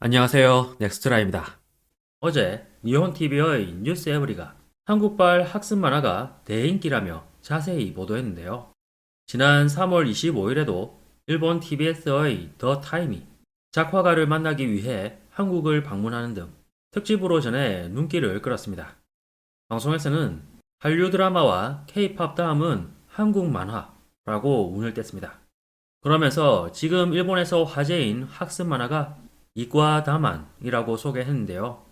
안녕하세요. 넥스트라입니다. 어제 니혼TV의 뉴스 에브리가 한국발 학습 만화가 대인기라며 자세히 보도했는데요. 지난 3월 25일에도 일본 TBS의 더 타임이 작화가를 만나기 위해 한국을 방문하는 등 특집으로 전해 눈길을 끌었습니다. 방송에서는 한류 드라마와 K-팝 다음은 한국 만화라고 운을 뗐습니다. 그러면서 지금 일본에서 화제인 학습 만화가 이과 다만이라고 소개했는데요.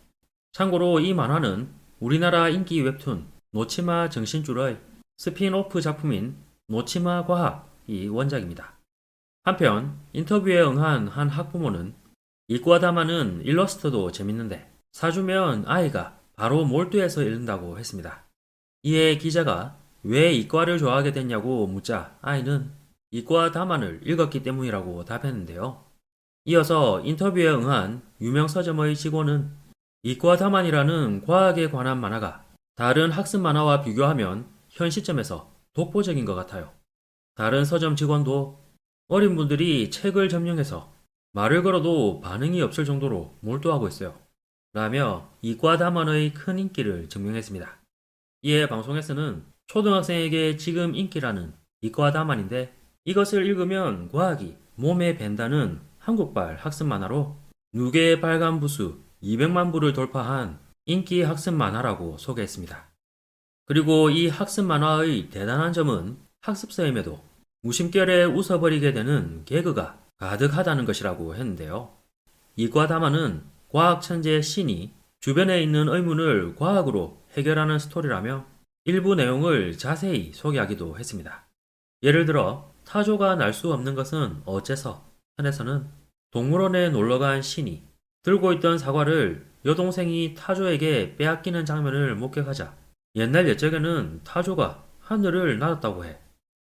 참고로 이 만화는 우리나라 인기 웹툰 노치마 정신줄의 스핀오프 작품인 노치마 과학이 원작입니다. 한편 인터뷰에 응한 한 학부모는 이과 다만은 일러스트도 재밌는데 사주면 아이가 바로 몰두해서 읽는다고 했습니다. 이에 기자가 왜 이과를 좋아하게 됐냐고 묻자 아이는 이과 다만을 읽었기 때문이라고 답했는데요. 이어서 인터뷰에 응한 유명 서점의 직원은 이과 다만이라는 과학에 관한 만화가 다른 학습 만화와 비교하면 현 시점에서 독보적인 것 같아요. 다른 서점 직원도 어린 분들이 책을 점령해서 말을 걸어도 반응이 없을 정도로 몰두하고 있어요. 라며 이과 다만의 큰 인기를 증명했습니다. 이에 방송에서는 초등학생에게 지금 인기라는 이과 다만인데 이것을 읽으면 과학이 몸에 밴다는 한국발 학습 만화로 누계 빨간 부수 200만 부를 돌파한 인기 학습 만화라고 소개했습니다. 그리고 이 학습 만화의 대단한 점은 학습서임에도 무심결에 웃어버리게 되는 개그가 가득하다는 것이라고 했는데요. 이과다마는 과학 천재 신이 주변에 있는 의문을 과학으로 해결하는 스토리라며 일부 내용을 자세히 소개하기도 했습니다. 예를 들어 타조가 날 수 없는 것은 어째서 편에서는 동물원에 놀러간 신이 들고 있던 사과를 여동생이 타조에게 빼앗기는 장면을 목격하자 옛날 옛적에는 타조가 하늘을 날았다고 해.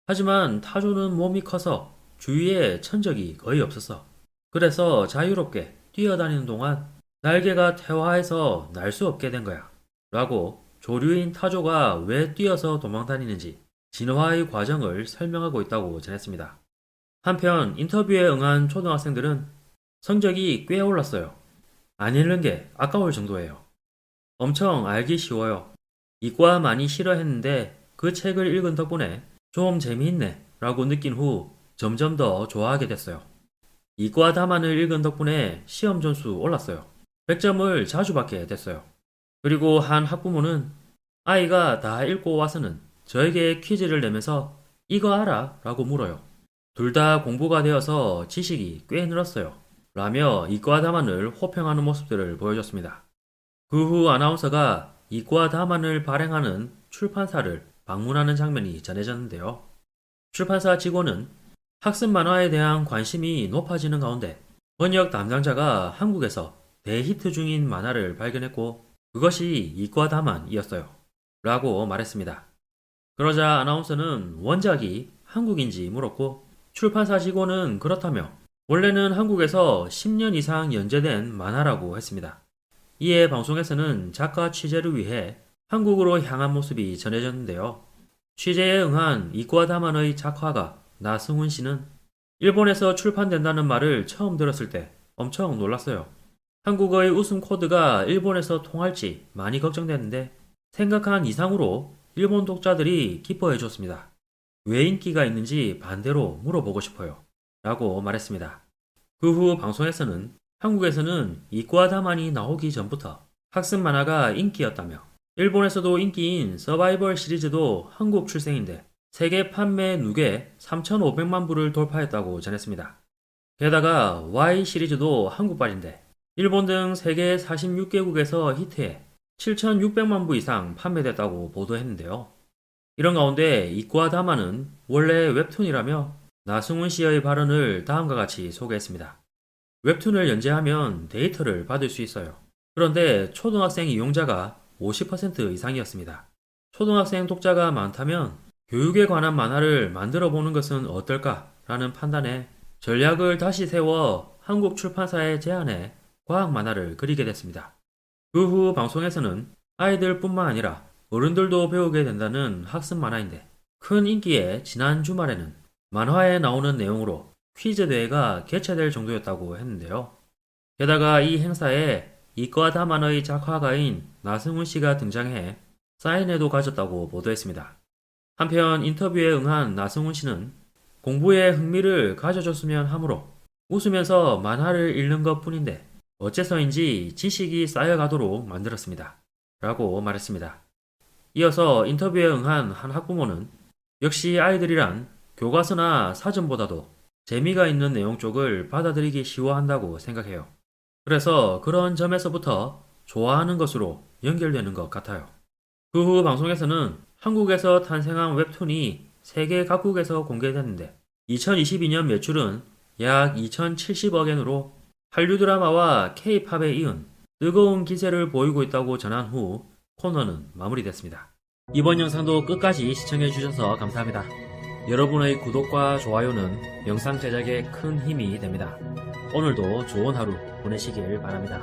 하지만 타조는 몸이 커서 주위에 천적이 거의 없었어. 그래서 자유롭게 뛰어다니는 동안 날개가 퇴화해서 날 수 없게 된 거야. 라고 조류인 타조가 왜 뛰어서 도망다니는지 진화의 과정을 설명하고 있다고 전했습니다. 한편 인터뷰에 응한 초등학생들은 성적이 꽤 올랐어요. 안 읽는 게 아까울 정도예요. 엄청 알기 쉬워요. 이과 많이 싫어했는데 그 책을 읽은 덕분에 좀 재미있네 라고 느낀 후 점점 더 좋아하게 됐어요. 이과 다만을 읽은 덕분에 시험 점수 올랐어요. 100점을 자주 받게 됐어요. 그리고 한 학부모는 아이가 다 읽고 와서는 저에게 퀴즈를 내면서 이거 알아? 라고 물어요. 둘 다 공부가 되어서 지식이 꽤 늘었어요. 라며 이과 다만을 호평하는 모습들을 보여줬습니다. 그 후 아나운서가 이과 다만을 발행하는 출판사를 방문하는 장면이 전해졌는데요. 출판사 직원은 학습 만화에 대한 관심이 높아지는 가운데 번역 담당자가 한국에서 대히트 중인 만화를 발견했고 그것이 이과 다만이었어요. 라고 말했습니다. 그러자 아나운서는 원작이 한국인지 물었고 출판사 직원은 그렇다며 원래는 한국에서 10년 이상 연재된 만화라고 했습니다. 이에 방송에서는 작가 취재를 위해 한국으로 향한 모습이 전해졌는데요. 취재에 응한 이과 다만의 작화가 나승훈 씨는 일본에서 출판된다는 말을 처음 들었을 때 엄청 놀랐어요. 한국어의 웃음 코드가 일본에서 통할지 많이 걱정됐는데 생각한 이상으로 일본 독자들이 기뻐해 줬습니다. 왜 인기가 있는지 반대로 물어보고 싶어요. 라고 말했습니다. 그 후 방송에서는 한국에서는 이과 다만이 나오기 전부터 학습 만화가 인기였다며 일본에서도 인기인 서바이벌 시리즈도 한국 출생인데 세계 판매 누계 3,500만 부를 돌파했다고 전했습니다. 게다가 Y 시리즈도 한국발인데 일본 등 세계 46개국에서 히트해 7,600만 부 이상 판매됐다고 보도했는데요. 이런 가운데 이과 다마는 원래 웹툰이라며 나승훈 씨의 발언을 다음과 같이 소개했습니다. 웹툰을 연재하면 데이터를 받을 수 있어요. 그런데 초등학생 이용자가 50% 이상이었습니다. 초등학생 독자가 많다면 교육에 관한 만화를 만들어 보는 것은 어떨까라는 판단에 전략을 다시 세워 한국 출판사에 제안해 과학 만화를 그리게 됐습니다. 그 후 방송에서는 아이들뿐만 아니라 어른들도 배우게 된다는 학습 만화인데 큰 인기에 지난 주말에는 만화에 나오는 내용으로 퀴즈 대회가 개최될 정도였다고 했는데요. 게다가 이 행사에 이과 다만의 작화가인 나승훈 씨가 등장해 사인회도 가졌다고 보도했습니다. 한편 인터뷰에 응한 나승훈 씨는 공부에 흥미를 가져줬으면 하므로 웃으면서 만화를 읽는 것 뿐인데 어째서인지 지식이 쌓여가도록 만들었습니다. 라고 말했습니다. 이어서 인터뷰에 응한 한 학부모는 역시 아이들이란 교과서나 사전보다도 재미가 있는 내용 쪽을 받아들이기 쉬워한다고 생각해요. 그래서 그런 점에서부터 좋아하는 것으로 연결되는 것 같아요. 그 후 방송에서는 한국에서 탄생한 웹툰이 세계 각국에서 공개됐는데 2022년 매출은 약 2,070억엔으로 한류 드라마와 K-팝에 이은 뜨거운 기세를 보이고 있다고 전한 후 코너는 마무리됐습니다. 이번 영상도 끝까지 시청해주셔서 감사합니다. 여러분의 구독과 좋아요는 영상 제작에 큰 힘이 됩니다. 오늘도 좋은 하루 보내시길 바랍니다.